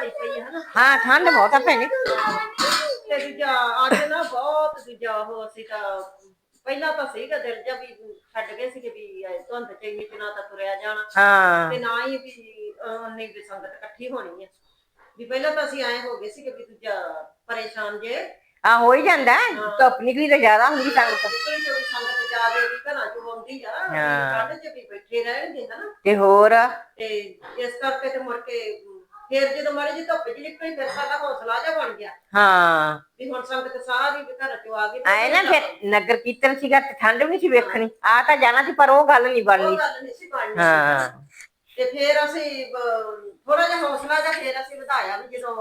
ਹੋਈ ਪਈ ਹੈ ਨਾ। ਹਾਂ ਠੰਡ ਬਹੁਤ ਆ ਭੈਣੇ। ਤੇ ਦੂਜਾ ਅੱਜ ਨਾ ਬਹੁਤ ਦੂਜਾ ਹੋ ਸੀ ਤਾਂ ਪਹਿਲਾਂ ਤਾਂ ਸੀਗਾ ਦਿਲ ਜਿਹਾ ਵੀ ਛੱਡ ਗਏ ਸੀਗੇ ਵੀ ਐ ਧੁੰਦ ਚ ਇੰਨੀ ਦਿਨਾਂ ਤਾਂ ਤੁਰਿਆ ਜਾਣਾ। ਹਾਂ। ਤੇ ਨਾ ਹੀ ਵੀ ਉਹਨੇ ਵੀ ਸੰਗਤ ਇਕੱਠੀ ਹੋਣੀ ਹੈ ਵੀ ਪਹਿਲਾਂ ਤਾਂ ਅਸੀਂ ਆਏ ਹੋ ਗਏ ਸੀਗੇ ਵੀ ਦੂਜਾ ਪਰੇਸ਼ਾਨ ਜੇ। ਆ ਹੋ ਹੀ ਜਾਂਦਾ ਹੈ। ਧੁੱਪ ਨਿਕਲੀ ਤਾਂ ਜ਼ਿਆਦਾ ਹੁੰਦੀ ਸੰਗਤ। ਜੋ ਵੀ ਸੰਗਤ ਜ਼ਿਆਦੇ ਵੀ ਘਰਾਂ ਚੋਂ ਆਉਂਦੀ ਆ ਵੀ ਹਾਂ। ਠੰਡ ਚ ਵੀ ਬੈਠੇ ਰਹਿਣਗੇ ਹਨਾ। ਤੇ ਹੋਰ? ਤੇ ਇਸ ਕਰਕੇ ਤੇ ਮੁੜ ਕੇ ਫਿਰ ਜਦੋਂ ਮਾੜੀ ਜਿਹੀ ਧੁੱਪ ਜਿਹੀ ਨਿਕਲੀ ਫਿਰ ਸਾਡਾ ਹੌਸਲਾ ਜਿਹਾ ਬਣ ਗਿਆ। ਹਾਂ। ਵੀ ਹੁਣ ਸੰਗਤ ਸਾਰੀ ਵੀ ਘਰ ਚੋਂ ਆ ਗਈ ਆਏ ਨਾ ਫਿਰ ਨਗਰ ਕੀਰਤਨ ਸੀਗਾ ਤੇ ਠੰਡ ਵੀ ਨਹੀਂ ਸੀ ਵੇਖਣੀ। ਆ ਤਾਂ ਜਾਣਾ ਸੀ ਪਰ ਉਹ ਗੱਲ ਨਹੀਂ ਉਹ ਬਣਨੀ ਗੱਲ ਨਹੀਂ ਸੀ ਬਣਨੀ। ਹਾਂ। ਤੇ ਫਿਰ ਅਸੀਂ ਥੋੜਾ ਜਿਹਾ ਹੌਸਲਾ ਜਿਹਾ ਫਿਰ ਅਸੀਂ ਵਧਾਇਆ ਵੀ ਜਦੋਂ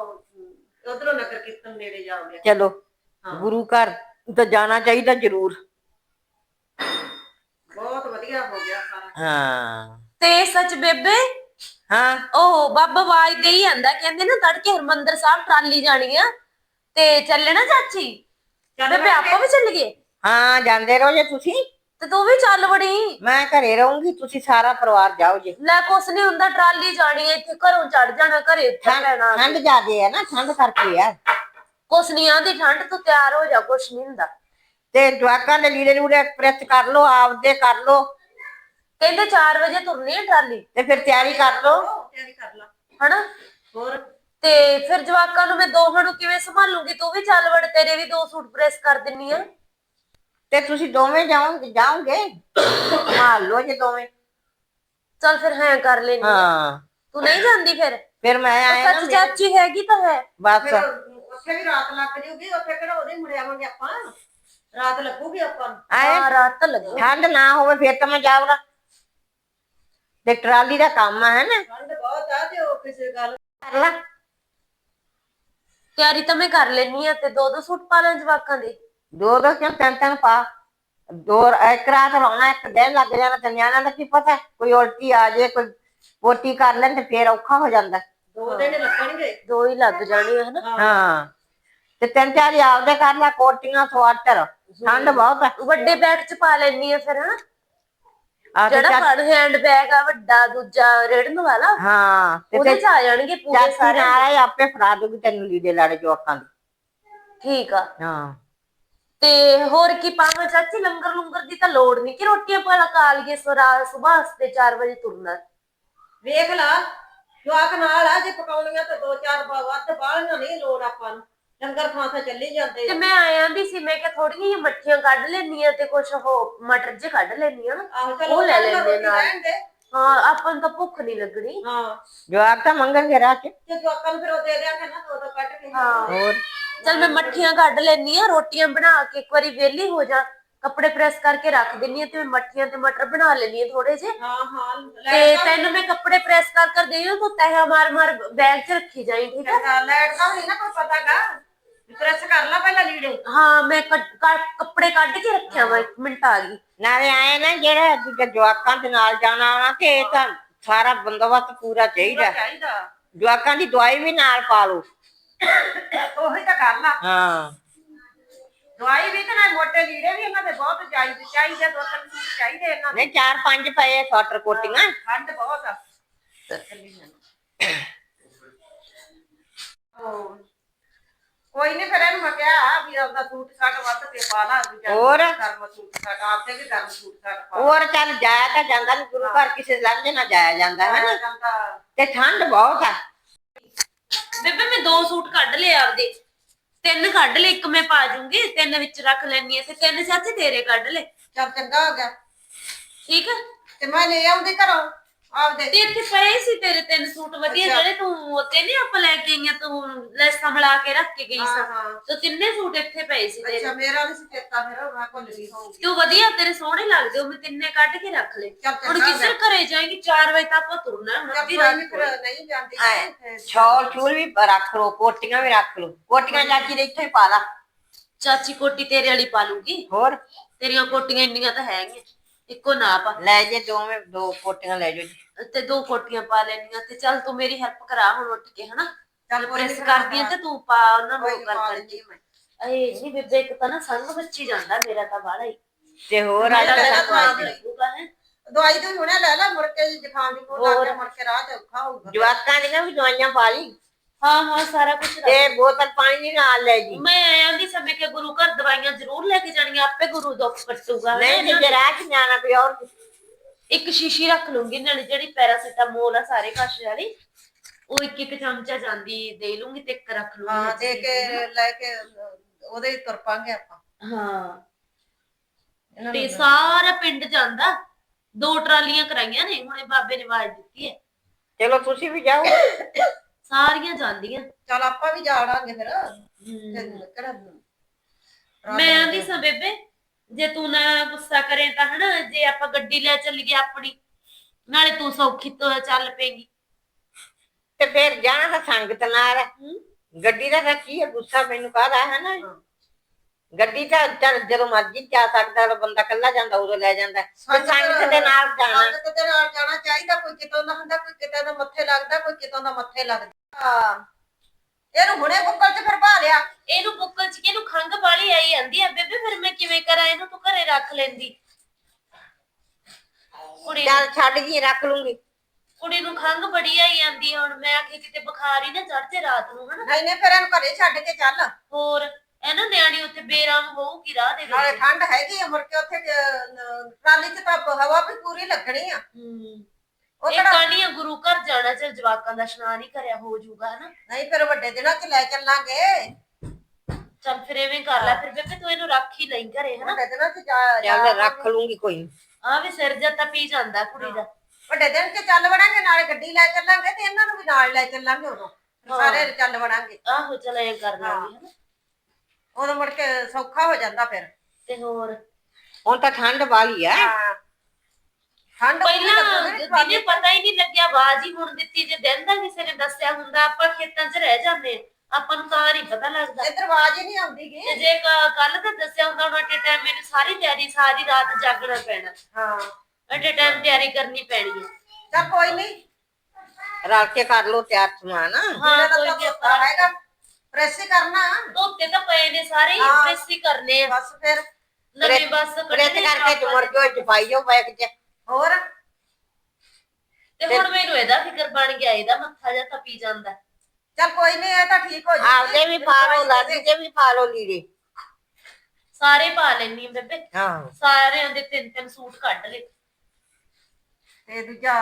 ਉਧਰੋਂ ਨਗਰ ਕੀਰਤਨ ਨੇੜੇ ਜਾਉਂਦੇ ਚਲੋ ਗੁਰੂ ਘਰ ਤਾਂ ਜਾਣਾ ਚਾਹੀਦਾ ਜ਼ਰੂਰ। ਬਹੁਤ ਵਧੀਆ ਹੋ ਗਿਆ ਸਾਰਾ। ਹਾਂ। ਤੇ ਸੱਚ ਬੇਬੇ ਹਾਂ। ਉਹ ਬਾਬਾ ਆਵਾਜ਼ ਦੇ ਹੀ ਆਂਦਾ ਕਹਿੰਦੇ ਨਾ ਤੜਕੇ ਹਰਮੰਦਰ ਸਾਹਿਬ ਟਰਾਲੀ ਜਾਣੀ ਆ ਤੇ ਚੱਲੇ ਨਾ ਚਾਚੀ? ਬੇਬੇ ਆਪਾਂ ਵੀ ਚੱਲ ਗਏ? ਹਾਂ ਜਾਂਦੇ ਰਹੋ ਜੇ ਤੁਸੀਂ। ਤੇ ਤੂੰ ਵੀ ਚੱਲ ਵੜੀ। ਮੈਂ ਘਰੇ ਰਹੂੰਗੀ ਤੁਸੀਂ ਸਾਰਾ ਪਰਿਵਾਰ ਜਾਓ ਜੇ। ਲੈ ਕੁਛ ਨਹੀਂ ਹੁੰਦਾ ਟਰਾਲੀ ਜਾਣੀ ਆ ਇੱਥੇ ਘਰੋਂ ਚੜ ਜਾਣਾ ਘਰੇ ਉੱਤਰ ਲੈਣਾ ਠੰਡ ਜ਼ਿਆਦੇ ਹੈ ਨਾ ਠੰਡ ਕਰਕੇ ਆ। ਕੁਛ ਨਹੀਂ ਆਂਦੀ ਠੰਡ ਤੋਂ ਤਿਆਰ ਹੋ ਜਾ ਕੁਛ ਨਹੀਂ ਹੁੰਦਾ। ਤੇ ਜਵਾਕਾਂ ਦੇ ਲੀੜੇ ਲੂੜੇ ਪ੍ਰੈਸ ਕਰ ਲੋ ਆਪਦੇ ਕਰ ਲੋ ਕਹਿੰਦੇ 4 ਵਜੇ ਤੁਰਨੀ ਆ ਟਰਾਲੀ। ਤੇ ਫਿਰ ਤਿਆਰੀ ਕਰ ਲੋ ਤਿਆਰੀ ਕਰ ਲਾ। ਹਨਾ? ਹੋਰ? ਤੇ ਫਿਰ ਜਵਾਕਾਂ ਨੂੰ ਮੈਂ ਦੋਹਾਂ ਨੂੰ ਕਿਵੇਂ ਸੰਭਾਲੂੰਗੀ? ਤੂੰ ਵੀ ਚੱਲ ਵੜ ਤੇਰੇ ਵੀ ਦੋ ਸੂਟ ਪ੍ਰੈਸ ਕਰ ਦਿੰਨੀ ਆ। ਤੇ ਤੁਸੀਂ ਦੋਵੇਂ ਜਾਓਗੇ ਜਾਓਗੇ? ਮਾਰ ਲੋ ਜੇ ਦੋਵੇਂ। ਚੱਲ ਫਿਰ ਹੈ ਕਰ ਲੈਣੀ ਹਾਂ। ਤੂੰ ਨਹੀਂ ਜਾਂਦੀ ਫਿਰ? ਫਿਰ ਮੈਂ ਆਇਆ ਨਾ ਸੱਚ ਚਾਚੀ ਹੈਗੀ ਤਾਂ ਹੈ। ਬਸ। ਫਿਰ ਉੱਥੇ ਵੀ ਰਾਤ ਲੱਗ ਜੂਗੀ ਉੱਥੇ ਕਿਹੜਾ ਉਹਦੇ ਮੁੜ ਆਵਾਂਗੇ ਆਪਾਂ? ਰਾਤ ਲੱਗੂਗੀ ਆਪਾਂ ਨੂੰ। ਆਏ ਹਾਂ ਰਾਤ ਤਾਂ ਲੱਗੂ। ਠੰਡ ਨਾ ਹੋਵੇ ਫਿਰ ਤਾਂ ਮੈਂ ਜਾਊਗਾ। ਤੇ ਟਰਾਲੀ ਦਾ ਕੰਮ ਆ ਹੈ ਨਾ? ਠੰਡ ਬਹੁਤ ਆ ਤੇ ਉਹ ਕਿਸੇ ਗੱਲ ਕਰ ਲਾ। ਤਿਆਰੀ ਤਾਂ ਮੈਂ ਕਰ ਲੈਣੀ ਆ ਤੇ ਦੋ ਦੋ ਸੂਟ ਪਾ ਲਾਂ ਜਵਾਕਾਂ ਦੇ। ਦੋ ਦੋ ਕਿਉਂ? ਤਿੰਨ ਤਿੰਨ ਪਾ। ਦੋ ਇੱਕ ਰਾਤ ਲਾਉਣਾ ਇੱਕ ਦਿਨ ਲੱਗ ਜਾਣਾ ਤੇ ਨਿਆਣਿਆਂ ਦਾ ਕੀ ਪਤਾ? ਕੋਈ ਉਲਟੀ ਆ ਜੇ ਕੋਈ ਪੋਟੀ ਕਰ ਲੈਣ ਤੇ ਫੇਰ ਔਖਾ ਹੋ ਜਾਂਦਾ। ਦੋ ਦਿਨ ਲੱਗਣਗੇ। ਦੋ ਹੀ ਲੱਗ ਜਾਣੇ ਹਨਾ ਹਾਂ ਤੇ ਤਿੰਨ ਚਾਰ ਹੀ ਆਪਦੇ ਕਰ ਲੈ ਕੋਟੀਆਂ ਸਵਾਟਰ। ਠੰਡ ਬਹੁਤ ਹੈ ਵੱਡੇ ਬੈਗ ਚ ਪਾ ਲੈਣੀ ਆ ਫਿਰ ਹਨਾ ਆ ਤੇ ਜਿਹੜਾ ਚਾ- ਫੜ ਹੈਂਡ ਬੈਗ ਆ ਵੱਡਾ ਦੂਜਾ ਰੇੜਨ ਵਾਲਾ ਹਾਂ ਤੇ ਉਹਦੇ ਚ ਆ ਜਾਣਗੇ ਪੂਰੇ ਚਾਚੀ ਸਾਰੇ? ਨਾਲ ਹੀ ਆਪੇ ਫੜਾ ਦੂਗੀ ਤੈਨੂੰ ਲੀੜੇ ਲਾੜੇ ਜਵਾਕਾਂ ਦੇ। ਠੀਕ ਆ। ਹਾਂ। ਤੇ ਹੋਰ ਕੀ ਪਾਵਾਂ? ਚਾਚੀ ਲੰਗਰ ਲੰਗਰ ਦੀ ਤਾਂ ਲੋੜ ਨਹੀਂ ਕਿ ਰੋਟੀਆਂ ਪਾ ਲਾ ਕਾਲੀਏ ਸਰਾ ਸਵੇਰ ਤੇ 4 ਵਜੇ ਤੁਰਨਾ। ਵੇਖ ਲਾ ਜਵਾਕ ਨਾਲ ਆ ਜੇ ਪਕਾਉਣੀਆਂ ਤਾਂ ਦੋ ਚਾਰ ਵਾ- ਵੱਧ ਬਾਹਲੀਆਂ ਨਹੀਂ ਲੋੜ ਆਪਾਂ ਨੂੰ। ਲੰਗਰ ਥਾਂ ਤੇ ਚੱਲੀ ਜਾਂਦੇ ਤੇ ਆ। ਮੈਂ ਆਇਆ ਵੀ ਸੀ ਮੈਂ ਕਿਹਾ ਥੋੜੀਆਂ ਜਿਹੀਆਂ ਮੱਠੀਆਂ ਕੱਢ ਲੈਣੀ ਆ ਤੇ ਕੁਛ ਉਹ ਮਟਰ ਜੇ ਕੱਢ ਲੈਣੀ ਆ ਨਾ ਆਹੋ ਚਲੋ ਉਹ ਲੈ ਉਹਨਾਂ ਲੈਂਦੇ ਰੋਟੀ ਨਾਲ। ਰਹਿਣ ਦੇ। ਹਾਂ ਆਪਾਂ ਨੂੰ ਤਾਂ ਭੁੱਖ ਨਹੀਂ ਲੱਗਣੀ। ਹਾਂ। ਜਵਾਕ ਤਾਂ ਮੰਗਣਗੇ ਰਾਹ ਚ ਤੇ ਜਵਾਕਾਂ ਨੂੰ ਫਿਰ ਉਹ ਦੇ ਦਿਆਂਗੇ ਨਾ ਦੋ ਦੋ ਕੱਢ ਕੇ। ਹਾਂ। ਹੋਰ? ਚਲ ਮੈਂ ਮੱਠੀਆਂ ਕੱਢ ਲੈਣੀ ਆ ਰੋਟੀਆਂ ਬਣਾ ਕੇ ਇੱਕ ਵਾਰੀ ਵਿਹਲੀ ਹੋ ਜਾ। ਕੱਪੜੇ ਪ੍ਰੈਸ ਕਰਕੇ ਰੱਖ ਦਿੰਨੀ ਆ ਤੇ ਮੈਂ ਮੱਠੀਆਂ ਤੇ ਮਟਰ ਬਣਾ ਲੈਣੀ ਆ ਥੋੜੇ ਜੇ ਹਾਂ ਹਾਂ। ਤੇ ਲੈਟ ਦਾ ਤੈਨੂੰ ਮੈਂ ਕੱਪੜੇ ਪ੍ਰੈਸ ਕਰ ਕਰ ਦੇਈਓ ਤੂੰ ਤਹਿ ਮਾਰ ਮਾਰ ਬੈਗ 'ਚ ਰੱਖੀ ਜਾਈ ਠੀਕ ਆ? ਚੰਗਾ ਲੈਟ ਦਾ ਨਹੀਂ ਨਾ ਕੋਈ ਪਤਾਗਾ ਪ੍ਰੈਸ ਕਰ ਲਾ ਪਹਿਲਾਂ ਲੀੜੇ ਹਾਂ ਮੈਂ ਕੱਢ- ਕੱਢ- ਕੱਪੜੇ ਕੱਢ ਕੇ ਰੱਖਿਆ ਵਾ ਇੱਕ ਮਿੰਟ ਆ ਗਈ। ਨਾਲੇ ਆਏ ਨਾ ਜਿਹੜਾ ਦੂਜੇ ਜਵਾਕਾਂ ਦੇ ਨਾਲ ਜਾਣਾ ਆਉਣਾ ਤੇ ਇਹ ਤਾਂ ਸਾਰਾ ਬੰਦੋਬਸਤ ਪੂਰਾ ਚਾਹੀਦਾ। ਚਾਹੀਦਾ। ਜਵਾਕਾਂ ਦੀ ਦਵਾਈ ਵੀ ਨਾਲ ਪਾ ਲਓ। ਉਹੀ ਤਾਂ ਕਰ ਲਾ ਹਾਂ। ਦਵਾਈ ਵੀ ਤੇ ਨਾਲ ਮੋਟੇ ਲੀੜੇ ਵੀ ਇਹਨਾਂ ਦੇ ਬਹੁਤ ਚਾਹੀਦੇ ਚਾਹੀਦੇ ਦੋ ਤਿੰਨ ਸੂਟ ਚਾਹੀਦੇ ਇਹਨਾਂ ਦੇ। ਨਹੀਂ ਚਾਰ ਪੰਜ ਪਏ ਸਵਾਟਰ ਕੋਟੀਆਂ। ਠੰਡ ਬਹੁਤ ਆ। ਉਹ, ਕੋਈ ਨਹੀਂ ਫਿਰ ਇਹਨੂੰ ਮੈਂ ਕਿਹਾ ਵੀ ਆਪਦਾ ਸੂਟ ਸਾਟ ਵੱਧ ਕੇ ਪਾ ਲਾ ਦੂਜਾ ਹੋਰ? ਗਰਮ ਸੂਟ ਸਾਟ ਆਪਦੇ ਵੀ ਗਰਮ ਸੂਟ ਸਾਟ ਪਾ ਹੋਰ ਚੱਲ ਜਾਇਆ ਤਾਂ ਜਾਂਦਾ ਨੀ ਗੁਰੂ ਘਰ ਕਿਸੇ ਲੰਘੇ ਨਾ ਜਾਇਆ ਜਾਂਦਾ ਹੈ ਨਾ। ਜਾਂਦਾ। ਤੇ ਠੰਡ ਬਹੁਤ ਆ। ਬੇਬੇ ਮੈਂ ਦੋ ਸੂਟ ਕੱਢ ਲਏ ਆਪਦੇ। ਤਿੰਨ ਕੱਢ ਲਏ ਇੱਕ ਮੈਂ ਪਾ ਜੂੰਗੀ ਤਿੰਨ ਵਿੱਚ ਰੱਖ ਲੈਣੀ ਆ ਤੇ ਤਿੰਨ ਚਾਚੇ ਤੇਰੇ ਕੱਢ ਲਏ। ਚੱਲ ਚੰਗਾ ਹੋ ਗਿਆ। ਠੀਕ ਆ? ਤੇ ਮੈਂ ਲੈ ਆਉਂਦੀ ਘਰੋਂ। ਆਪਦੇ ਤੇ ਇੱਥੇ ਪਏ ਸੀ ਤੇਰੇ ਤਿੰਨ ਸੂਟ ਵਧੀਆ ਅੱਛਾ। ਜਿਹੜੇ ਤੂੰ ਉੱਤੇ ਨਹੀਂ ਆਪਾਂ ਲੈ ਕੇ ਆਈਆਂ ਤੂੰ ਲੈਸਾਂ ਮਿਲਾ ਕੇ ਰੱਖ ਕੇ ਗਈ ਹਾਂ, ਸਾਂ। ਤੇ ਤਿੰਨੇ ਸੂਟ ਇੱਥੇ ਪਏ ਸੀ ਅੱਛਾ ਤੇਰੇ ਮੇਰਾ ਨਹੀਂ ਸੀ ਚੇਤਾ ਫਿਰ ਮੈਂ ਭੁੱਲ ਗਈ। ਹੋਊਗੀ ਤੂੰ ਵਧੀਆ ਤੇਰੇ ਸੋਹਣੇ ਲੱਗਦੇ ਉਹ ਮੈਂ ਤਿੰਨੇ ਕੱਢ ਕੇ ਰੱਖ ਲਏ। ਚੱਲ ਹੁਣ ਚੰਗਾ ਕਿਸੇ ਘਰੇ ਜਾਏਗੀ 4 ਵਜੇ ਤੱਕ ਆਪਾਂ ਤੁਰਨਾ ਹੁਣ ਅੱਧੀ ਰਾਤ ਨੀ, ਨੂੰ। ਫਿਰ ਨਹੀਂ ਜਾਂਦੀ। ਐ, ਤੇ- ਛੋਲ ਛੂਲ ਵੀ ਰੱਖ ਲਓ ਕੋਟੀਆਂ ਵੀ ਰੱਖ ਲਓ। ਕੋਟੀਆਂ ਚਾਚੀ ਦੇ ਇੱਥੇ ਹੀ ਪਾ ਲਾ। ਚਾਚੀ ਕੋਟੀ ਤੇਰੇ ਵਾਲੀ ਪਾ ਲੂੰਗੀ। ਹੋਰ? ਤੇਰੀਆਂ ਕੋਟੀਆਂ ਇੰਨੀਆਂ ਤਾਂ ਹੈਗੀਆਂ। ਇੱਕੋ ਨਾਪ ਆ। ਲੈ ਜੇ ਦੋਵੇਂ ਦੋ ਕੋਟੀਆਂ ਲੈ ਜਾਓ ਜੀ। ਤੇ ਦੋ ਕੋਟੀਆਂ ਪਾ ਲੈਣੀਆਂ ਤੇ ਚੱਲ ਤੂੰ ਮੇਰੀ ਹੈਲਪ ਕਰਾ ਹੁਣ ਉੱਠ ਕੇ ਹਨਾ? ਚੱਲ ਕੋਈ ਪ੍ਰੈਸ ਨੀ, ਕਰਦੀ ਆ ਤੇ ਤੂੰ ਪਾ ਉਹਨਾਂ ਨੂੰ ਨੀ, ਕਰ ਕਰ ਲੈਂਦੀ ਮੈਂ। ਅਏ ਨਹੀਂ ਬੇਬੇ ਇੱਕ ਤਾਂ ਨਾ ਸੰਗ ਬੱਚੀ ਜਾਂਦਾ ਮੇਰਾ ਤਾਂ ਬਾਹਲਾ ਹੀ। ਤੇ ਹੋਰ ਅੱਜ ਤਾਂ ਤਾਂ ਸਭ ਦਵਾਈ। ਲੱਗੂਗਾ ਹੈ ਦਵਾਈ ਤੋਂ ਹੁਣੇ ਲੈ ਲੈ ਮੁੜ ਕੇ ਜ਼ੁਕਾਮ ਦੀ ਕੋਲ ਲੱਗ ਹੋਰ। ਮੁੜ ਕੇ ਰਾਹ ਚ ਔਖਾ ਹੋਊਗਾ। ਜਵਾਕਾਂ ਦੀਆਂ ਵੀ ਦਵਾਈਆਂ ਪਾ ਲਈ। ਹਾਂ ਹਾਂ ਸਾਰਾ ਕੁਝ ਤੇ ਬੋਤਲ ਪਾਣੀ ਦੀ ਨਾਲ ਲੈ ਜੀ। ਮੈਂ ਆਇਆ ਦੀ ਸਮੇਂ ਕਿ ਗੁਰੂ ਘਰ ਦਵਾਈਆਂ ਜ਼ਰੂਰ ਲੈ ਕੇ ਜਾਣੀਆਂ ਆਪੇ ਗੁਰੂ ਦੁੱਖ ਕੱਟੂਗਾ ਨਹੀਂ ਤੇ ਜੇ ਰਾਹ ਚ ਜਾਣਾ ਕੋਈ ਹੋਰ ਇੱਕ ਸ਼ੀਸ਼ੀ ਰੱਖ ਲੂੰਗੀ ਨਾਲੇ ਜਿਹੜੀ ਪੈਰਾਸੀਟਾਮੋਲ ਆ ਸਾਰੇ ਕਾਸ਼ ਵਾਲੀ ਉਹ ਇੱਕ ਇੱਕ ਚਮਚਾ ਜਾਂਦੀ ਦੇ ਲੂੰਗੀ ਤੇ ਇੱਕ ਰੱਖ ਲੂੰਗੀ ਹਾਂ ਦੇ ਕੇ ਲੈ ਕੇ ਉਹਦੇ ਹੀ ਤੁਰ ਪਾਂਗੇ ਆਪਾਂ। ਹਾਂ। ਤੇ ਸਾਰਾ ਪਿੰਡ ਜਾਂਦਾ। ਦੋ ਟਰਾਲੀਆਂ ਕਰਾਈਆਂ ਨੇ ਹੁਣੇ ਬਾਬੇ ਨੇ ਆਵਾਜ਼ ਦਿੱਤੀ ਹੈ। ਚਲੋ ਤੁਸੀਂ ਵੀ ਜਾਓ। ਸਾਰੀਆਂ ਜਾਂਦੀਆਂ। ਚੱਲ ਆਪਾਂ ਵੀ ਜਾੜਾਂਗੇ ਫਿਰ। ਹਮ। ਤੇ ਕਿਹੜਾ ਮੈਂ ਆਂਦੀ ਸਾਂ ਬੇਬੇ ਜੇ ਤੂੰ ਨਾ ਗੁੱਸਾ ਕਰੇ ਤਾਂ ਹਨਾ ਜੇ ਆਪਾਂ ਗੱਡੀ ਲੈ ਚੱਲੀਏ ਆਪਣੀ ਨਾਲੇ ਤੂੰ ਸੌਖੀ ਤੋਂ ਚੱਲ ਪੇਗੀ ਤੇ ਫਿਰ ਜਾਣਾ ਤਾਂ ਸੰਗਤ ਨਾਲ। ਹੈ। ਗੱਡੀ ਦਾ ਤਾਂ ਕੀ ਹੈ ਗੁੱਸਾ ਮੈਨੂੰ ਕਾਹਦਾ ਹੈ ਨਾ? ਗੱਡੀ ਤਾਂ ਚੱਲ ਜਦੋਂ ਮਰਜ਼ੀ ਜਾ ਸਕਦਾ ਤਾਂ ਬੰਦਾ ਕੱਲਾ ਜਾਂਦਾ ਉਦੋਂ ਲੈ ਜਾਂਦਾ। ਤੇ ਸੰਗਤ ਦੇ ਨਾਲ ਜਾਣਾ। ਸੰਗਤ ਦੇ ਨਾਲ ਜਾਣਾ ਚਾਹੀਦਾ ਕੋਈ ਕਿਤੋਂ ਦਾ ਹੁੰਦਾ ਕੋਈ ਕਿਤੇ ਦਾ ਮੱਥੇ ਲੱਗਦਾ ਕੋਈ ਕਿਤੋਂ ਦਾ ਮੱਥੇ ਲੱਗਦਾ। ਇਹਨੂੰ ਹੁਣੇ ਬੁੱਕਲ ਚ ਫਿਰ ਭਾ ਲਿਆ। ਇਹਨੂੰ ਬੁੱਕਲ ਚ ਕਿ ਇਹਨੂੰ ਖੰਗ ਵਾਲੀ ਆਈ ਜਾਂਦੀ ਆ? ਬੇਬੇ ਫਿਰ ਮੈਂ ਕਿਵੇਂ ਕਰਾਂ? ਇਹਨੂੰ ਤੂੰ ਘਰੇ ਰੱਖ ਲੈਂਦੀ। ਕੁੜੀ ਚੱਲ ਛੱਡ ਜੀ ਰੱਖ ਲੂੰਗੀ। ਕੁੜੀ ਨੂੰ ਖੰਗ ਬੜੀ ਆਈ ਜਾਂਦੀ ਆ ਹੁਣ। ਮੈਂ ਆਖੇ ਕਿਤੇ ਬੁਖਾਰ ਹੀ ਨਾ ਚੜ ਜੇ ਰਾਤ ਨੂੰ ਹਨਾ? ਨਹੀਂ ਨਹੀਂ ਫਿਰ ਇਹਨੂੰ ਘਰੇ ਛੱਡ ਕੇ ਚੱਲ। ਹੋਰ? ਇਹ ਨਾ ਨਿਆਣੀ ਉੱਥੇ ਬੇਰਾਮ ਹੋਊਗੀ ਰਾਹ ਦੇ ਨਾਲੇ ਵਿੱਚ। ਠੰਡ ਹੈਗੀ ਆ ਮੁੜ ਕੇ ਉੱਥੇ ਨ- ਟਰਾਲੀ ਚ ਤਾਂ ਹਵਾ ਵੀ ਪੂਰੀ ਲੱਗਣੀ ਆ। ਹੂੰ। ਉਹ ਇਹ ਕਿਹੜਾ ਕਾਣੀਆਂ ਗੁਰੂ ਘਰ ਜਾਣਾ ਚਲ ਜਵਾਕਾਂ ਦਾ ਇਸ਼ਨਾਨ ਹੀ ਕਰਿਆ ਹੋ ਜਾਊਗਾ ਹਨਾ? ਨਹੀਂ ਫਿਰ ਵੱਡੇ ਦਿਨਾਂ ਚ ਲੈ ਚੱਲਾਂਗੇ। ਚੱਲ ਫਿਰ ਐਵੇਂ ਕਰ ਲੈ ਫਿਰ ਬੇਬੇ ਤੂੰ ਇਹਨੂੰ ਰੱਖ ਹੀ ਲਈ ਘਰੇ ਹਨਾ? ਵੱਡੇ ਦਿਨਾਂ ਚ ਜਾ ਚੱਲ ਜਾ- ਰੱਖ ਲੂੰਗੀ ਕੋਈ ਨੀ। ਆ ਵੀ ਸਿਰ ਜੱਤਾ ਪੀ ਜਾਂਦਾ ਕੁੜੀ ਦਾ। ਵੱਡੇ ਦਿਨ ਚ ਚੱਲ ਵੜਾਂਗੇ ਨਾਲੇ ਗੱਡੀ ਲੈ ਚੱਲਾਂਗੇ ਤੇ ਇਹਨਾਂ ਨੂੰ ਵੀ ਨਾਲ ਲੈ ਚੱਲਾਂਗੇ ਉਦੋਂ। ਸਾਰੇ ਚੱਲ ਵੜਾਂਗੇ। ਆਹੋ ਚਲ ਐ ਕਰ ਲਾਂਗੇ ਹਨਾ? ਉਦੋਂ ਮੁੜ ਕੇ ਸੌਖਾ ਹੋ ਜਾਂਦਾ ਫਿਰ। ਤੇ ਹੋਰ? ਹੁਣ ਤਾਂ ਠੰਡ ਵਾਲੀ ਹਾਂ। ਠੰਡ ਪਹਿਲਾਂ ਦਿਨੇ ਪਤਾ ਹੀ ਨਹੀਂ ਲੱਗਿਆ ਆਵਾਜ਼ ਹੀ ਹੁਣ ਦਿੱਤੀ। ਜੇ ਦਿਨ ਦਾ ਕਿਸੇ ਨੇ ਦੱਸਿਆ ਹੁੰਦਾ ਆਪਾਂ ਖੇਤਾਂ 'ਚ ਰਹਿ ਜਾਂਦੇ ਆਪਾਂ ਨੂੰ ਤਾਂ ਨਹੀਂ ਪਤਾ ਲੱਗਦਾ। ਇੱਧਰ ਆਵਾਜ਼ ਹੀ ਨਹੀਂ ਆਉਂਦੀ ਗੀ। ਤੇ ਜੇ ਕੱਲ ਦਾ ਦੱਸਿਆ ਹੁੰਦਾ ਉਹਨਾਂ ਟੇ ਟਾਈਮ ਮੈਨੂੰ ਸਾਰੀ ਤਿਆਰੀ ਸਾਰੀ ਰਾਤ ਜਾਗਣਾ ਪੈਣਾ। ਹਾਂ। ਅਟੇ ਟਾਈਮ ਤਿਆਰੀ ਕਰਨੀ ਪੈਣੀ ਹੈ ਚੱਲ ਕੋਈ ਨਹੀਂ। ਰਲ ਕੇ ਕਰ ਲੋ ਤਿਆਰ ਸਮਾਨ। ਹਾਂ ਜਿਹੜਾ ਕੋਈ ਤਾਂ ਹੈਗਾ। ਪ੍ਰੈਸ ਹੀ ਕਰਨਾ। ਧੋਤੇ ਤਾਂ ਪਏ ਨੇ ਸਾਰੇ ਹੀ ਹਾਂ। ਪ੍ਰੈਸ ਹੀ ਕਰਨੇ ਆ। ਬਸ ਫਿਰ ਨਵੇਂ ਬਸ ਪ੍ਰੈਸ ਕੱਢਣੇ ਕਰਕੇ ਚੁਮੜ ਕੇ ਉਹ ਚ ਪਾਈ ਜਾਓ ਬੈਗ ਚ। ਹੋਰ? ਤੇ ਹੁਣ ਮੈਨੂੰ ਇਹਦਾ ਫਿਕਰ ਬਣ ਗਿਆ ਇਹਦਾ ਮੱਥਾ ਜਾਂ ਤਪੀ ਜਾਂਦਾ। ਚੱਲ ਕੋਈ ਨਹੀਂ ਇਹ ਤਾਂ ਠੀਕ ਹੋ ਜਾਊਗੀ ਆਪਦੇ ਵੀ ਪਾ ਲੋ ਲਾਡੀ ਦੇ ਵੀ ਪਾ ਲੋ ਲੀੜੇ। ਸਾਰੇ ਪਾ ਲੈਣੀ ਬੇਬੇ। ਹਾਂ ਸਾਰਿਆਂ ਦੇ ਤਿੰਨ ਤਿੰਨ ਸੂਟ ਕੱਢ ਲੈ ਤੇ ਦੂਜਾ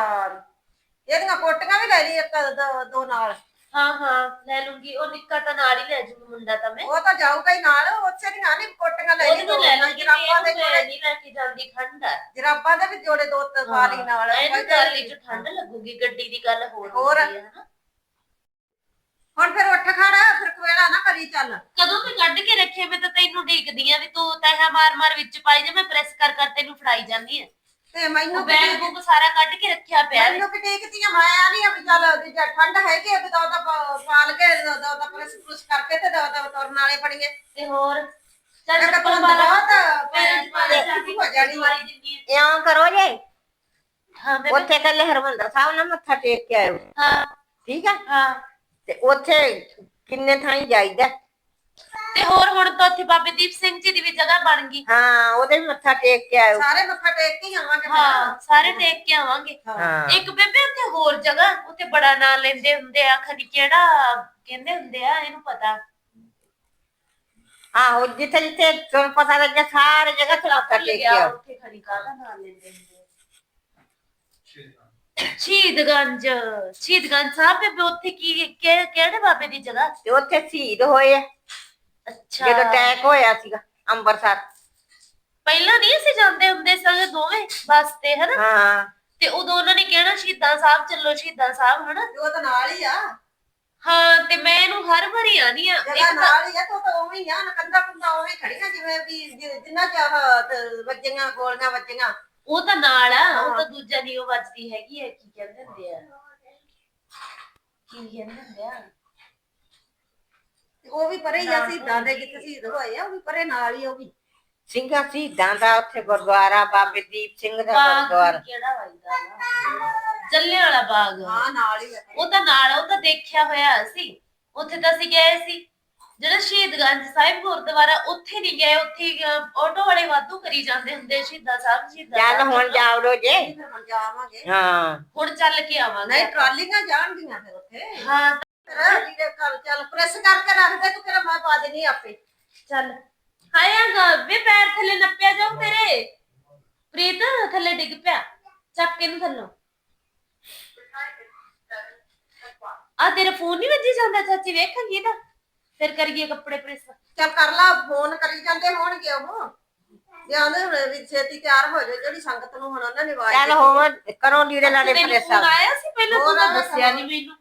ਇਹਦੀਆਂ ਕੋਟੀਆਂ ਵੀ ਲੈ ਲਈ ਇੱਕ ਦੋ- ਦੋ ਨਾਲ। ਹਾਂ ਹਾਂ ਲੈ ਲੂੰਗੀ। ਉਹ ਨਿੱਕਾ ਤਾਂ ਨਾਲ ਹੀ ਲੈ ਜੂਗੀ ਮੁੰਡਾ ਤਾਂ ਮੈਂ। ਉਹ ਤਾਂ ਜਾਊਗਾ ਹੀ ਨਾਲ। ਉੱਥੇ ਨਹੀਂ ਕੋਟੀਆਂ ਲੈ ਲਈ ਉਹਦੇ ਤੋਂ ਲੈ ਲੂੰਗੀ। ਜਰਾਬਾਂ ਦੇ ਜੋੜੇ ਨਹੀਂ ਲੈ ਕੇ ਜਾਂਦੀ ਠੰਡ। ਆ ਜਰਾਬਾਂ ਦੇ ਵੀ ਜੋੜੇ ਦੋ ਤੇ ਪਾ ਲਈ ਨਾਲ। ਇਹਨੂੰ ਟਰਾਲੀ ਚ ਠੰਡ ਲੱਗੂਗੀ। ਗੱਡੀ ਦੀ ਗੱਲ ਹੋਰ ਹੋਰ। ਹੁਣ ਫਿਰ ਉੱਠ ਖੜਾ। ਫਿਰ ਕਵੇਲਾ ਨਾ ਕਰੀ ਚੱਲ। ਕਦੋਂ ਤੇ ਕੱਢ ਕੇ ਰੱਖੇ ਮੈਂ ਤਾਂ ਤੈਨੂੰ ਢੀਕਦੀ ਆ ਵੀ ਤੂੰ ਤੈਹਾ ਮਾਰ ਮਾਰ ਵਿੱਚ ਪਾਈ ਜੇ। ਮੈਂ ਪ੍ਰੈਸ ਕਰ ਕਰ ਤੈਨੂੰ ਫੜਾਈ ਜਾਂਦੀ ਆ। ਤੇ ਮੈਨੂੰ ਬੈਗ ਬੁੱਕ ਸਾਰਾ ਕੱਢ ਕੇ ਰੱਖਿਆ ਪਿਆ ਵੇ। ਮੈਨੂੰ ਕਿਤੇ ਕਿਤੀਆਂ ਮੈਂ ਆ ਨਹੀਂ ਵੀ ਚੱਲ ਦੂਜਾ ਠੰਡ ਹੈਗੀ ਆ ਵੀ ਤਾਂ ਪਾ- ਪਾਲ ਕੇ ਦੋ ਦੋ ਤਾਂ ਪ੍ਰੈਸ ਪ੍ਰੂਸ ਕਰਕੇ ਤੇ ਦੋ ਦੋ ਤੁਰਨ ਵਾਲੇ ਬਣੀਏ ਤੇ ਹੋਰ? ਚੱਲ ਇੱਕ ਤਾਂ ਪਾ ਬਹੁਤ ਪੈਰਾਂ 'ਚ ਪਾ ਜਾ ਕੇ ਹੋ ਜਾਣੀ ਆ। ਆ। ਇਉਂ ਕਰੋ ਜੇ। ਹਾਂ ਬੇਬੇ। ਉੱਥੇ ਕੱਲੇ ਹਰਮੰਦਰ ਸਾਹਿਬ ਨਾਲ ਮੱਥਾ ਟੇਕ ਕੇ ਆਇਓ। ਹਾਂ। ਠੀਕ ਆ? ਹਾਂ। ਤੇ ਉੱਥੇ ਕਿੰਨੇ ਥਾਈਂ ਜਾਈਦਾ? ਤੇ ਹੋਰ ਹੁਣ ਤਾਂ ਉੱਥੇ ਬਾਬੇ ਦੀਪ ਸਿੰਘ ਜੀ ਦੀ ਵੀ ਜਗ੍ਹਾ ਬਣ ਗਈ। ਹਾਂ ਉਹਦੇ ਵੀ ਮੱਥਾ ਟੇਕ ਕੇ ਆਇਓ। ਸਾਰੇ ਮੱਥਾ ਟੇਕ ਕੇ ਹੀ ਆਵਾਂਗੇ। ਹਾਂ ਸਾਰੇ ਟੇਕ ਕੇ ਆਵਾਂਗੇ। ਹਾਂ। ਇੱਕ ਬੇਬੇ ਉੱਥੇ ਹੋਰ ਜਗ੍ਹਾ ਉੱਥੇ ਬੜਾ ਨਾਂ ਲੈਂਦੇ ਹੁੰਦੇ ਆ ਖਨੀ ਕਿਹੜਾ ਕਹਿੰਦੇ ਹੁੰਦੇ ਆ ਇਹਨੂੰ ਪਤਾ। ਆਹੋ ਜਿੱਥੇ ਜਿੱਥੇ ਤੁਹਾਨੂੰ ਪਤਾ ਲੱਗਿਆ ਸਾਰੇ ਜਗ੍ਹਾ ਤੇ ਮੱਥਾ ਭੁੱਲ ਟੇਕ ਕੇ ਆਓ। ਉੱਥੇ ਖਨੀ ਕਾਹਦਾ ਨਾਂ ਲੈਂਦੇ ਹੁੰਦੇ ਆ? ਸ਼ਹੀਦਗੰਜ। ਸ਼ਹੀਦਗੰਜ ਸਾਹਿਬ ਬੇਬੇ ਉੱਥੇ ਕੀ ਕਿ- ਕਿਹੜੇ ਬਾਬੇ ਦੀ ਜਗ੍ਹਾ? ਤੇ ਉੱਥੇ ਸ਼ਹੀਦ ਹੋਏ ਆ। ਅੱਛਾ। ਜਦੋਂ ਅਟੈਕ ਹੋਇਆ ਸੀਗਾ ਅੰਮ੍ਰਿਤਸਰ ਪਹਿਲਾਂ ਨਹੀਂ ਅਸੀਂ ਜਾਂਦੇ ਹੁੰਦੇ ਸਾਂ ਦੋਵੇਂ ਬੱਸ ਤੇ ਹਨਾ? ਹਾਂ। ਤੇ ਉਦੋਂ ਉਹਨਾਂ ਨੇ ਕਹਿਣਾ ਸ਼ਹੀਦਾਂ ਸਾਹਿਬ ਚੱਲੋ ਸ਼ਹੀਦਾਂ ਸਾਹਿਬ ਹਨਾ? ਉਹ ਤਾਂ ਨਾਲ ਹੀ ਆ। ਹਾਂ ਤੇ ਮੈਂ ਇਹਨੂੰ ਹਰ ਵਾਰੀ ਆਨੀ ਆ ਜਗ੍ਹਾ ਇੱਕ ਤਾਂ ਨਾਲ ਹੀ ਆ ਤੋ ਤਾਂ ਉਵੇਂ ਹੀ ਆ ਨਕੰਦਾ ਕੁੰਦਾ ਉਵੇਂ ਹੀ ਖੜੀਆਂ ਜਿਵੇਂ ਵੀ ਜਿ- ਜਿੰਨਾ ਚਾਹ ਵੱਜੀਆਂ ਗੋਲੀਆਂ ਵੱਜੀਆਂ। ਉਹ ਤਾਂ ਨਾਲ ਆ ਉਹ ਤਾਂ ਦੂਜਾ ਨਹੀਂ ਉਹ ਵੱਜਦੀ ਹੈਗੀ ਹੈ ਕੀ ਕਹਿੰਦੇ ਹੁੰਦੇ ਆ? ਕੀ ਕਹਿੰਦੇ ਹੁੰਦੇ ਆ? ਤੇ ਉਹ ਵੀ ਪਰੇ ਹੀ ਆ ਸ਼ਹੀਦਾਂ ਦੇ ਜਿੱਥੇ ਸ਼ਹੀਦ ਹੋਏ ਆ ਉਹ ਵੀ ਪਰੇ ਨਾਲ ਹੀ ਉਹ ਵੀ। ਸਿੰਘਾਂ ਸ਼ਹੀਦਾਂ ਦਾ ਉੱਥੇ ਗੁਰਦੁਆਰਾ ਬਾਬੇ ਦੀਪ ਸਿੰਘ ਦਾ ਬਾਗ ਗੁਰਦੁਆਰਾ। ਕਿਹੜਾ ਵੱਜਦਾ ਜੱਲੇ ਵਾਲਾ ਬਾਗ। ਹਾਂ ਨਾਲ ਹੀ ਆ ਉਹ ਤਾਂ ਨਾਲ ਉਹ ਤਾਂ ਦੇਖਿਆ ਹੋਇਆ ਸੀ। ਉੱਥੇ ਤਾਂ ਅਸੀਂ ਗਏ ਸੀ। ਜਿਹੜਾ ਸ਼ਹੀਦਗੰਜ ਸਾਹਿਬ ਗੁਰਦੁਆਰਾ ਉੱਥੇ ਨਹੀਂ ਗਏ। ਉੱਥੇ ਆਟੋ ਵਾਲੇ ਵਾਧੂ ਕਰੀ ਜਾਂਦੇ ਹੁੰਦੇ ਸ਼ਹੀਦਾਂ ਸਾਹਿਬ ਸ਼ਹੀਦਾਂ ਚੱਲ ਸਾਹਿਬ। ਹੁਣ ਜਾਵੜੋ ਜੇ। ਫਿਰ ਹੁਣ ਜਾਵਾਂਗੇ। ਹਾਂ। ਹੁਣ ਚੱਲ ਕੇ ਆਵਾਂਗੇ। ਨਹੀਂ ਟਰਾਲੀਆਂ ਜਾਣਗੀਆਂ ਫਿਰ ਉੱਥੇ। ਹਾਂ ਫਿਰ ਲੀੜੇ ਕਰ ਚੱਲ ਪ੍ਰੈਸ ਕਰਕੇ ਰੱਖ ਦੇ ਤੂੰ ਕਿਹੜਾ ਮੈਂ ਪਾ ਦੇਣੀ ਆਪੇ। ਚੱਲ। ਹਾਇਆ ਵੇ ਪੈਰ ਥੱਲੇ ਨੱਪਿਆ ਜਾਉ ਤੇਰੇ। ਪ੍ਰੀਤ ਥੱਲੇ ਡਿੱਗ ਪਿਆ। ਚੱਕ ਕੇ ਨੂੰ ਥੱਲੋਂ। ਆ ਤੇਰਾ ਫੋਨ ਨਹੀਂ ਵੱਜੀ ਜਾਂਦਾ ਚਾਚੀ ਵੇਖਾਂਗੀ ਤਾਂ ਫਿਰ ਕਰੀਏ ਕੱਪੜੇ ਪ੍ਰੈਸ ਚੱਲ ਕਰ ਲਾ ਫੋਨ ਕਰੀ ਜਾਂਦੇ ਹੋਣਗੇ ਉਹ। ਜਾਂਦੇ ਹੁਣ ਵੀ ਛੇਤੀ ਤਿਆਰ ਹੋ ਜਾਓ ਜਿਹੜੀ ਸੰਗਤ ਨੂੰ ਹੁਣ ਉਹਨਾਂ ਨੇ ਆਵਾਜ਼ ਚੱਲ ਦਿੱਤੀ। ਹੋਵਾਂ ਕਰੋ ਲੀੜੇ ਲਾੜੇ ਤੈਨੂੰ ਪ੍ਰੈਸ ਫੋਨ ਆਇਆ ਸੀ ਪਹਿਲਾਂ? ਤੂੰ ਹੋਰ ਤਾਂ ਆਇਆ ਦੱਸਿਆ। ਨਹੀਂ ਮੈਨੂੰ।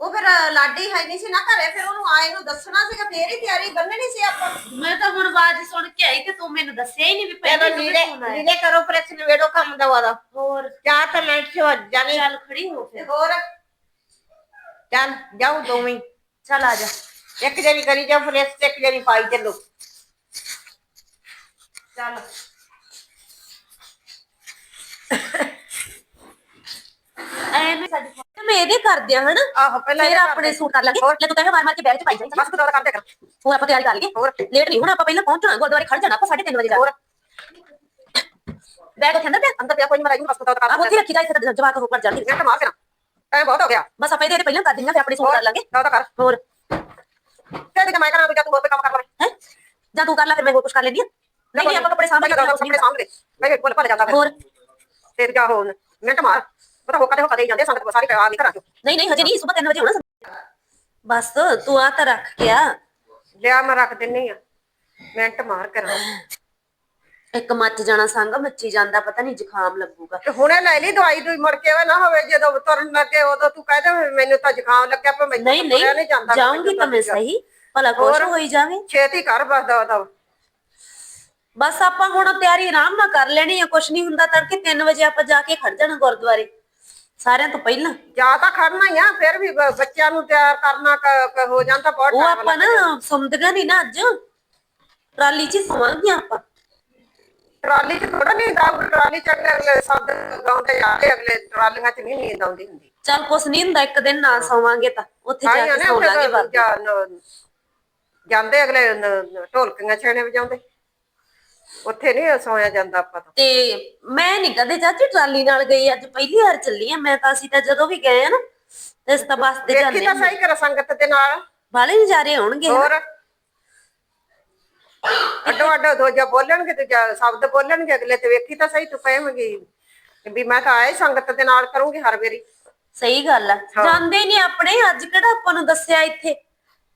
ਉਹ ਫਿਰ ਲਾਡੀ ਹੈ ਨਹੀਂ ਸੀ ਨਾ ਘਰੇ ਫਿਰ ਉਹਨੂੰ ਆਏ ਨੂੰ ਦੱਸਣਾ ਸੀਗਾ ਫੇਰ ਹੀ ਤਿਆਰੀ ਬੰਨਣੀ ਸੀ ਆਪਾਂ। ਮੈਂ ਤਾਂ ਹੁਣ ਆਵਾਜ਼ ਸੁਣ ਕੇ ਆਈ ਤੇ ਤੂੰ ਮੈਨੂੰ ਦੱਸਿਆ ਹੀ ਨਹੀਂ ਵੀ ਚਲੋ ਪਹਿਲਾਂ ਆਇਆ। ਲੀੜੇ ਕਰੋ ਪ੍ਰੈਸ ਨਵੇੜੋ ਕੰਮ ਦਾ ਵਾਦਾ। ਹੋਰ। ਚਾਰ ਤਾਂ ਮਿੰਟ ਚ ਹੋ ਜਾਣੇ। ਚੱਲ ਖੜੀ ਹੋ ਫਿਰ। ਹੋਰ? ਚੱਲ ਜਾਓ ਦੋਵੇਂ। ਚੱਲ ਆ ਜਾ। ਇੱਕ ਜਣੀ ਕਰੀ ਜਾਓ ਪ੍ਰੈਸ ਤੇ ਇੱਕ ਜਣੀ ਪਾਈ ਚੱਲੋ। ਚੱਲ। ਐਵੇਂ ਸਾਡੀ ਤੇ ਮੈਂ ਇਹਦੇ ਕਰਦੇ ਆ ਹਨਾ? ਆਹੋ ਪਹਿਲਾਂ ਫਿਰ ਇਹਦਾ ਕਰ ਆਪਣੇ ਦੇ। ਸੂਟ ਕਰ ਲਾਂਗੇ। ਲੈ ਤੂੰ ਕਹਿੰਦਾ ਮਾਰ ਮਾਰ ਕੇ ਬੈਗ ਚ ਪਾਈ ਜਾਈਂ ਬਸ ਦੋ ਕਰਦੇ ਕਰ। ਹੋਰ ਆਪਾਂ ਤਿਆਰੀ ਕਰ ਲਈਏ। ਹੋਰ। ਲੇਟ ਨਹੀਂ ਹੋਣਾ ਆਪਾਂ ਪਹਿਲਾਂ ਪਹੁੰਚਣਾ ਗੁਰਦੁਆਰੇ ਖੜ ਜਾਣਾ ਆਪਾਂ 3:30 ਵਜੇ ਜਾ ਹੋਰ। ਬੈਗ ਉੱਥੇ ਅੰਦਰ ਪਿਆ ਅੰਦਰ ਪਿਆ ਕੋਈ ਮਰਾਈ ਨੂੰ ਬਸ ਦੋ ਆਹ ਕਰ ਉੱਥੇ ਰੱਖੀ ਜਾ ਇੱਥੇ ਜਵਾਕ ਹੋ ਪੜ ਜਾਂਦੀ ਮਿੰਟ ਮਾਰ ਫਿਰ ਟਾਈਮ ਬਹੁਤ ਹੋ ਗਿਆ। ਬਸ ਆਪਾਂ ਇਹਦੇ ਪਹਿਲਾਂ ਕਰ ਦਿੰਦੇ ਫਿਰ ਆਪਣੇ ਸੂਟ ਕਰ ਲਾਂਗੇ। ਦੋ ਤਾਂ ਕਰ। ਹੋਰ। ਤੇ ਤੇ ਮੈਂ ਕਰਾਂ ਤੂੰ ਜਾ ਤੂੰ ਹੋਰ ਕੋਈ ਕੰਮ ਕਰ ਲੈ। ਹੈ? ਜਾਂ ਤੂੰ ਕਰ ਲੈ ਫਿਰ ਮੈਂ ਹੋਰ ਕੁਝ ਕਰ ਲੈਂਦੀ ਆ। ਨਹੀਂ ਨਹੀਂ ਆਪਾਂ ਕੱਪੜੇ ਸਾਂਭ ਕੇ ਸਾਹਮਣੇ ਸਾਹਮਣੇ ਮੈਂ ਕੋਲ ਭੱਜ ਜਾਂਦਾ ਫਿਰ। ਤੇ ਉਹ ਤਾਂ ਹੋ ਕਦੇ ਹੋ ਕਦੇ ਹੀ ਜਾਂਦੇ ਸੰਗਤ ਸਾਰੇ ਆ ਨਹੀਂ ਘਰਾਂ ਚੋਂ। ਨਹੀਂ ਨਹੀਂ ਹਜੇ ਨਹੀਂ ਸਵੇਰ 3 ਵਜੇ ਹੋਣਾ ਬਸ ਤੂੰ ਆ ਤਾਂ ਰੱਖ ਕੇ ਆ। ਲਿਆ ਮੈਂ ਰੱਖ ਦਿੰਨੀ ਆ। ਮਿੰਟ ਮਾਰ ਕਰਾਂ। ਇੱਕ ਮੱਚ ਜਾਣਾ ਸੰਗ ਮੱਚੀ ਜਾਂਦਾ ਪਤਾ ਨਹੀਂ ਜ਼ੁਕਾਮ ਲੱਗੂਗਾ। ਤੇ ਹੁਣੇ ਲੈ ਲਈ ਦਵਾਈ ਦੂਈ ਮੁੜ ਕੇ ਵਾ ਨਾ ਹੋਵੇ ਜਦੋਂ ਤੁਰਨ ਲੱਗੇ ਉਦੋਂ ਤੂੰ ਕਹਦੇ ਮੈਨੂੰ ਤਾਂ ਜ਼ੁਕਾਮ ਲੱਗਿਆ ਪਰ ਮੈਨੂੰ ਨਹੀਂ ਨਹੀਂ ਜਾਊਂਗੀ ਤਾਂ ਮੈਂ ਸਹੀ ਭਲਾ ਹੋਰ? ਹੋਈ ਜਾਵੇ। ਛੇਤੀ ਕਰ ਬਸ ਦੋ ਦੋ ਬਸ ਆਪਾਂ ਹੁਣ ਤਿਆਰੀ ਆਰਾਮ ਨਾਲ ਕਰ ਲੈਣੀ ਆ ਕੁਛ ਨਹੀਂ ਹੁੰਦਾ ਤੜਕੇ 3 ਵਜੇ ਆਪਾਂ ਜਾ ਕੇ ਖੜ ਜਾਣਾ ਗੁਰਦੁਆਰੇ। ਸਾਰਿਆਂ ਤੋਂ ਪਹਿਲਾਂ। ਜਾ ਤਾਂ ਖੜਨਾ ਹੀ ਆ ਫਿਰ ਵੀ ਬ- ਬੱਚਿਆਂ ਨੂੰ ਤਿਆਰ ਕਰਨਾ ਕ- ਕ- ਹੋ ਜਾਂਦਾ ਬਹੁਤ ਉਹ time ਆਪਾਂ। ਨਾ ਸਮਝਗਾ ਨਹੀਂ ਨਾ ਅੱਜ। ਟਰਾਲੀ 'ਚ ਸਵਾਂਗੇ ਆਪਾਂ। ਟਰਾਲੀ 'ਚ ਥੋੜਾ ਨਹੀਂ ਦਾ ਟਰਾਲੀ 'ਚ ਅਗਲੇ ਅਗਲੇ ਸ਼ਬਦ ਗਾਉਂਦੇ ਜਾਂਦੇ ਅਗਲੇ ਟਰਾਲੀਆਂ 'ਚ ਨਹੀਂ ਨੀਂਦ ਆਉਂਦੀ ਹੁੰਦੀ। ਚੱਲ ਕੁਛ ਨਹੀਂ ਹੁੰਦਾ ਇੱਕ ਦਿਨ ਨਾ ਸੌਵਾਂਗੇ ਤਾਂ। ਉੱਥੇ ਜਾ ਕੇ ਨੇ ਸੌ ਲਾਂਗੇ ਉੱਥੇ ਬਾਅਦ ਜਾ- ਨ- ਜਾਂਦੇ ਅਗਲੇ ਨ- ਨ- ਢੋਲਕੀਆਂ ਛੇਣੇ ਵਜਾਉਂਦੇ। ਉੱਥੇ ਨਹੀਂ ਸੌਇਆ ਜਾਂਦਾ ਆਪਾਂ ਤਾਂ। ਤੇ ਮੈਂ ਨਹੀਂ ਕਦੇ ਚਾਚੀ ਟਰਾਲੀ ਨਾਲ ਗਈ ਅੱਜ ਪਹਿਲੀ ਵਾਰ ਚੱਲੀ ਆ ਮੈਂ ਤਾਂ ਅਸੀਂ ਤਾਂ ਜਦੋਂ ਵੀ ਗਏ ਆ ਨਾ ਤੇ ਇਸ ਤਾਂ ਬੱਸ ਤੇ ਦੇਖੀ ਜਾਂਦੇ ਤਾਂ ਸਹੀ ਕਰ ਸੰਗਤ ਦੇ ਨਾਲ। ਬਾਲੇ ਨਜ਼ਾਰੇ ਹੋਣਗੇ ਹੋਰ? ਅੱਡੋ ਅੱਡੋ ਦੂਜਾ ਬੋਲਣਗੇ ਤੇ ਜਾਂ ਸ਼ਬਦ ਬੋਲਣਗੇ ਅਗਲੇ ਤੇ ਵੇਖੀ ਤਾਂ ਸਹੀ ਤੂੰ ਕਹੇਂਗੀ ਵੀ ਮੈਂ ਤਾਂ ਆਏ ਸੰਗਤ ਦੇ ਨਾਲ ਕਰੂੰਗੀ ਹਰ ਵਾਰੀ। ਸਹੀ ਗੱਲ ਆ। ਜਾਂਦੇ ਨਹੀਂ ਆਪਣੇ ਅੱਜ ਕਿਹੜਾ ਆਪਾਂ ਨੂੰ ਦੱਸਿਆ ਇੱਥੇ?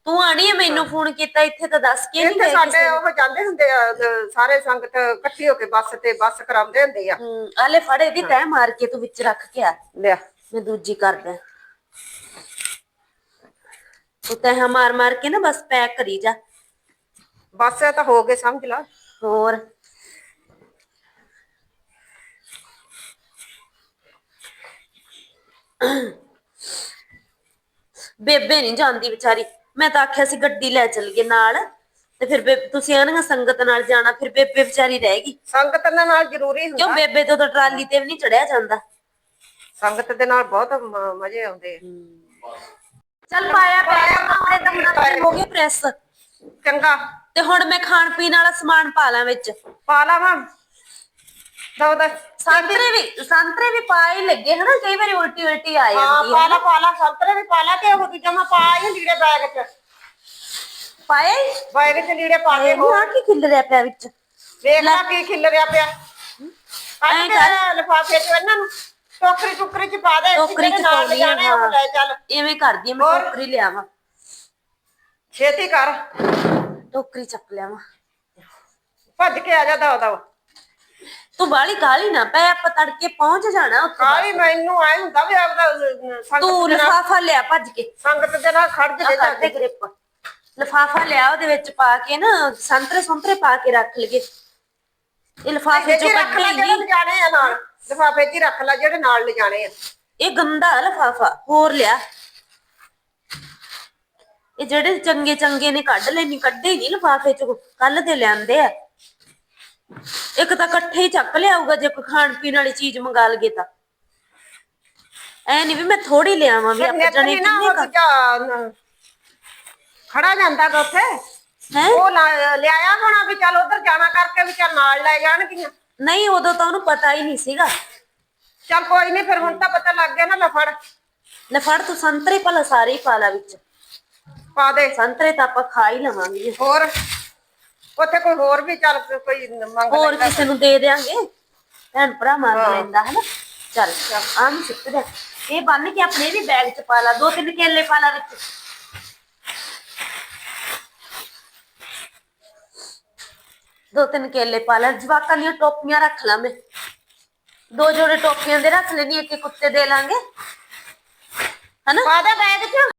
ਤੂੰ ਆਣੀ ਹੈ ਮੈਨੂੰ ਫੋਨ ਕੀਤਾ ਇੱਥੇ ਤਾਂ ਦੱਸ ਕੇ ਨਹੀਂ ਇੱਥੇ ਗਏ ਸਾਡੇ ਉਹ ਜਾਂਦੇ ਹੁੰਦੇ ਆ ਅਹ ਸਾਰੇ ਸੰਗਤ ਇਕੱਠੀ ਹੋ ਕੇ ਬੱਸ ਤੇ ਬੱਸ ਕਰਾਉਂਦੇ ਹੁੰਦੇ ਆ। ਹੂੰ ਆਲੇ ਫੜੇ ਦੀ ਤੈ ਮਾਰ ਕੇ ਤੂੰ ਵਿੱਚ ਰੱਖ ਕੇ ਆ। ਲਿਆ। ਮੈਂ ਦੂਜੀ ਕਰਦਾ। ਤੂੰ ਤੈ ਮਾਰ ਮਾਰ ਕੇ ਨਾ ਬਸ ਪੈਕ ਕਰੀ ਜਾ। ਬੱਸ ਤਾਂ ਹੋ ਗਏ ਸਮਝ ਲਾ। ਹੋਰ? ਬੇਬੇ ਨਹੀਂ ਜਾਂਦੀ ਵਿਚਾਰੀ। ਮੈਂ ਤਾਂ ਆਖਿਆ ਸੀ ਗੱਡੀ ਲੈ ਚੱਲੀਏ ਨਾਲ ਤੇ ਫਿਰ ਬੇ- ਤੁਸੀਂ ਆਣਗਾ ਸੰਗਤ ਨਾਲ ਜਾਣਾ ਫਿਰ ਬੇਬੇ ਵਿਚਾਰੀ ਰਹੇਗੀ ਸੰਗਤ ਦੇ ਨਾਲ ਜ਼ਰੂਰੀ ਕਿਉਂ ਹੁੰਦਾ ਬੇਬੇ ਤੋਂ ਤਾਂ ਟਰਾਲੀ ਤੇ ਵੀ ਨਹੀਂ ਚੜਿਆ ਜਾਂਦਾ? ਸੰਗਤ ਦੇ ਨਾਲ ਬਹੁਤ ਮ- ਮਜ਼ੇ ਆਉਂਦੇ ਆ। ਚੱਲ ਪਾਇਆ ਪਾਇਆ ਕੱਪੜੇ ਤਾਂ ਹੁਣ ਹੋ ਗਏ ਪ੍ਰੈਸ। ਚੰਗਾ। ਤੇ ਹੁਣ ਮੈਂ ਖਾਣ ਪੀਣ ਵਾਲਾ ਸਮਾਨ ਪਾ ਲਾਂ ਵਿੱਚ। ਪਾ ਲਾਵਾਂ ਦੋ ਦਾ। ਸੰਤਰੇ ਵੀ ਸੰਤਰੇ ਵੀ ਪਾ ਹੀ ਲੱਗੇ ਹਨਾ ਕਈ ਵਾਰੀ ਉਲਟੀ ਉਲਟੀ ਆ ਹਾਂ ਜਾਂਦੀ ਹੈ ਲਾ ਪਾ ਲਾ ਸੰਤਰੇ ਵੀ ਪਾ ਲਾ ਤੇ ਉਹ ਦੂਜਾ ਮੈਂ ਪਾ ਆਈ ਲੀੜੇ ਬੈਗ 'ਚ। ਹੀ ਬੈਗ 'ਚ ਲੀੜੇ ਪਾ ਕੇ ਇਹ ਆ ਕੀ ਖਿਲ ਰਿਹਾ ਪਿਆ ਵਿੱਚ? ਵੇਖ ਲੈ ਕੀ ਖਿਲਰਿਆ ਪਿਆ। ਐਂ ਅੱਜ ਕੇ ਲਿਫਾਫੇ 'ਚ ਇਹਨਾਂ ਨੂੰ ਟੋਕਰੀ ਟੁਕਰੀ 'ਚ ਪਾ ਦੇ ਟੋਕਰੀ 'ਚ ਨਾਲ ਪਾਉਣੀ ਲਿਜਾਣੇ ਆ, ਉਹ ਲੈ ਚੱਲ। ਐਵੇਂ ਕਰਦੀ ਆ, ਮੈਂ ਹੋਰ? ਟੋਕਰੀ ਲਿਆਵਾਂ। ਛੇਤੀ ਕਰ। ਟੋਕਰੀ ਚੱਕ ਲਿਆਵਾਂ। ਭੱਜ ਕੇ ਆ ਜਾ ਦਾ ਦਾ ਤੂੰ ਬਾਲੀ ਕਾਲੀ ਨਾ ਪੈ ਆਪਾਂ ਤੜਕੇ ਪਹੁੰਚ ਜਾਣਾ ਉੱਥੇ ਕਾਲੀ ਮੈਨੂੰ ਆਏ ਹੁੰਦਾ ਵੀ ਆਪਦਾ ਅਹ, ਸੰਗਤ ਤੂੰ ਦੇ ਨਾਲ ਲਿਫਾਫਾ ਲਿਆ ਭੱਜ ਕੇ। ਸੰਗਤ ਦੇ ਨਾਲ ਖੜ ਜੇ ਜਾ ਕਰਦੇ ਗ੍ਰਿਪ ਲਿਫਾਫਾ ਲਿਆ ਉਹਦੇ ਵਿੱਚ ਪਾ ਕੇ ਨਾ ਸੰਤਰੇ ਸੰਤਰੇ ਪਾ ਕੇ ਰੱਖ ਲਈਏ। ਇਹ ਲਿਫਾਫੇ ਚੋਂ ਕੇ ਰੱਖ ਲੈ ਕੱਢੇ ਜਿਹੜੇ ਨਹੀਂ। ਲਿਜਾਣੇ ਆ ਨਾਲ। ਲਿਫਾਫੇ 'ਚ ਹੀ ਰੱਖ ਲੈ ਜਿਹੜੇ ਨਾਲ ਲਿਜਾਣੇ ਆ। ਇਹ ਗੰਦਾ ਲਿਫਾਫਾ ਹੋਰ ਲਿਆ। ਇਹ ਜਿਹੜੇ ਚੰਗੇ ਚੰਗੇ ਨੇ ਕੱਢ ਲੈਣੀ ਕੱਢੇ ਨਹੀਂ ਲਿਫਾਫੇ ਚ। ਕੱਲ ਦੇ ਲਿਆਂਦੇ ਆ। ਇੱਕ ਤਾਂ ਇਕੱਠੇ ਹੀ ਚੱਕ ਲਿਆਊਗਾ ਜੇ ਕੋਈ ਖਾਣ ਪੀਣ ਵਾਲੀ ਚੀਜ਼ ਮੰਗਾ ਲਗੇ ਤਾਂ। ਐ ਨਹੀਂ ਵੀ ਮੈਂ ਥੋੜੀ ਲਿਆਵਾਂ ਵੀ ਆਪਾਂ ਜਣੇ ਕਿੰਨੇ ਉਹ ਕਾ ਦੂਜਾ, ਨ- ਖੜਾ ਜਾਂਦਾ ਗਾ ਉੱਥੇ। ਹੈ? ਉਹ ਲਾ- ਲਿਆਇਆ ਹੋਣਾ ਵੀ ਚੱਲ ਉਧਰ ਜਾਣਾ ਕਰਕੇ ਵੀ ਚੱਲ ਨਾਲ ਲੈ ਜਾਣਗੀਆਂ। ਨਹੀਂ ਉਦੋਂ ਤਾਂ ਉਹਨੂੰ ਪਤਾ ਹੀ ਨਹੀਂ ਸੀਗਾ। ਚੱਲ ਕੋਈ ਨਹੀਂ ਫਿਰ ਹੁਣ ਤਾਂ ਪਤਾ ਲੱਗ ਗਿਆ ਨਾ ਲਫੜ। ਲੈ ਫੜ ਤੂੰ ਸੰਤਰੇ ਭਲਾ ਸਾਰੇ ਹੀ ਪਾ ਲਾ ਵਿੱਚ। ਪਾ ਦੇ। ਸੰਤਰੇ ਤਾਂ ਆਪਾਂ ਖਾ ਹੀ ਲਵਾਂਗੇ। ਹੋਰ? ਉੱਥੇ ਕੋਈ ਹੋਰ ਵੀ ਚੱਲ ਕੋਈ ਮੰਗ ਹੋਰ ਲੈਂਦਾ ਕਿਸੇ ਨੂੰ ਦੇ ਦੇਾਂਗੇ ਭੈਣ ਭਰਾ ਮੰਗ ਲੈਂਦਾ ਹਨਾ? ਚੱਲ ਆਮ ਸਿੱਟ ਦੇ ਇਹ ਬੰਨ ਕੇ ਆਪਣੇ ਵੀ ਬੈਗ ਚ ਪਾ ਲਾ ਦੋ ਤਿੰਨ ਕੇਲੇ ਪਾ ਲਾ ਵਿੱਚ। ਦੋ ਤਿੰਨ ਕੇਲੇ ਪਾ ਲਾ ਜਵਾਕਾਂ ਦੀਆਂ ਟੋਪੀਆਂ ਰੱਖ ਲਾ ਮੈਂ। ਦੋ ਜੋੜੇ ਟੋਪੀਆਂ ਦੇ ਰੱਖ ਲੈਣੀ ਇੱਕ ਇੱਕ ਕੁੱਤੇ ਦੇ ਲਾਂਗੇ। ਹਨਾ? ਪਾ ਦੇ ਬੈਗ 'ਚ।